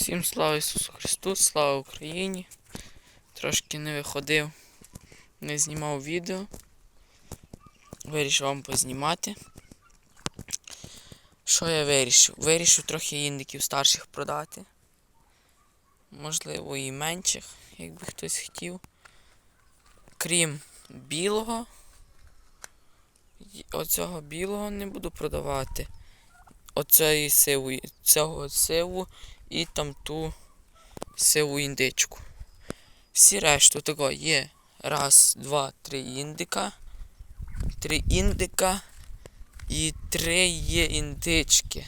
Всім слава Ісусу Христу, слава Україні. Трошки не виходив, не знімав відео. Вирішив вам познімати. Що я вирішив? Вирішив трохи індиків старших продати. Можливо, і менших, якби хтось хотів. Крім білого. Оцього білого не буду продавати. Оцеї сивої, цього сиву і там ту сиву індичку. Всі решту того є раз, два, три індика. Три індика і три є індички.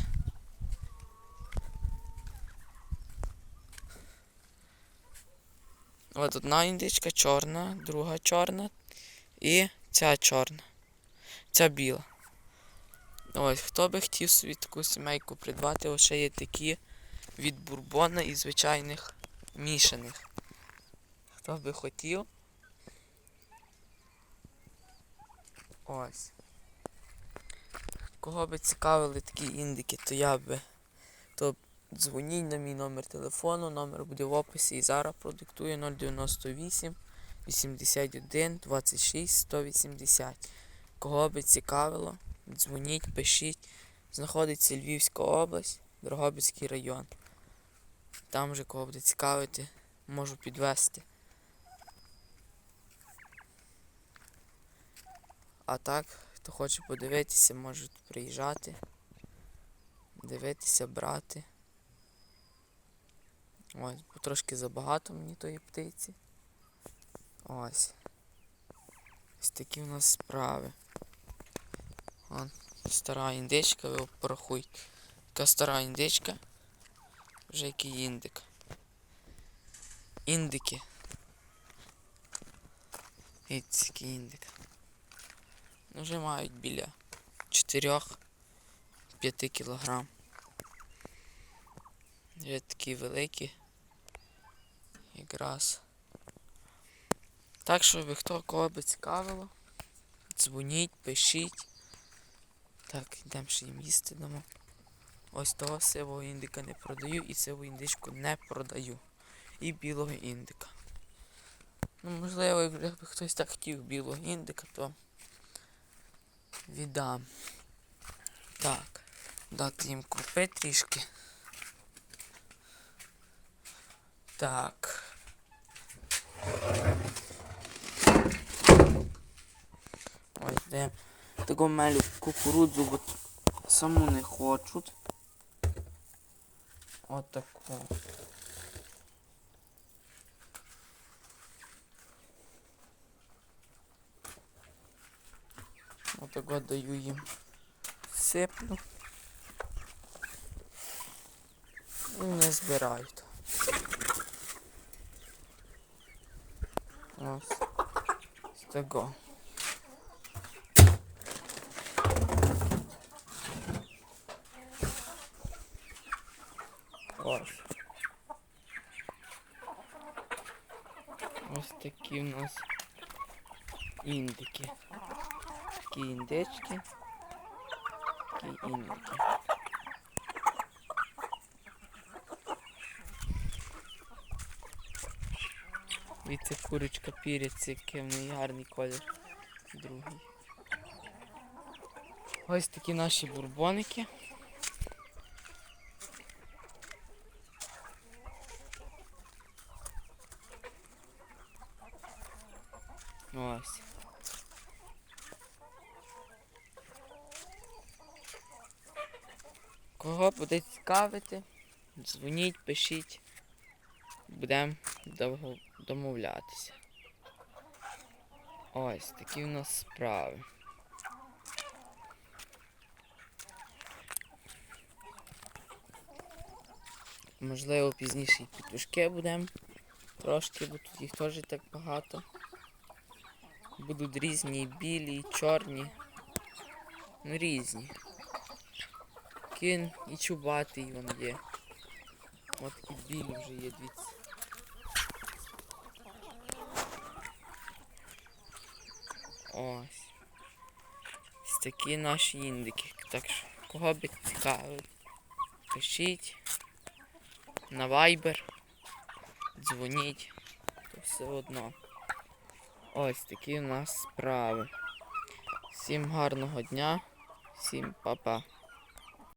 От одна індичка чорна, друга чорна і ця чорна. Ця біла. Ось, хто би хотів собі таку сімейку придбати, ось ще є такі від бурбона і звичайних мішаних. Хто би хотів. Ось. Кого би цікавили такі індики, то я би. То дзвоніть на мій номер телефону, номер буде в описі і зараз продиктує 098 81 26 180. Кого би цікавило, дзвоніть, пишіть. Знаходиться Львівська область, Дрогобицький район. Там же кого буде цікавити, можу підвести. А так, хто хоче подивитися, можуть приїжджати, дивитися, брати. Ось, трошки забагато мені тої птиці. Ось. Ось такі у нас справи. Вон, стара індичка, ви порахуйте. Така стара індичка. Вже який індик. Індики. Ось який індик. Ну, вже мають біля 4-5 кілограм. Вже такі великі. Якраз. Так що ви хто кого би цікавило, дзвоніть, пишіть. Так, йдемо ще їм їсти дамо. Ось того сивого індика не продаю і сиву індичку не продаю. І білого індика. Ну, можливо, якби хтось так хотів білого індика, то віддам. Так, дати їм крупи трішки. Так. Ось де. Таку мелю кукурудзу, бо саму не хочуть. Отаку. Отако даю їм сиплю. І не збирають. Ось. З того. Ось. Ось такі у нас індики. Такі індички. Такі індики. Віце курочка пірець, який в неї гарний колір. Другий. Ось такі наші бурбоники. Ось. Кого буде цікавити, дзвоніть, пишіть. Будемо довго домовлятися. Ось такі у нас справи. Можливо, пізніше і петушки будемо. Трошки, бо тут їх теж так багато. Будуть різні, білі, чорні. Ну різні. Кін і чубатий вон є. От такі білі вже є, дивіться. Ось. Такі наші індики. Так що, кого би цікавить, пишіть. на Viber. Дзвоніть. То все одно. Ось такі у нас справи. Всім гарного дня, всім па-па.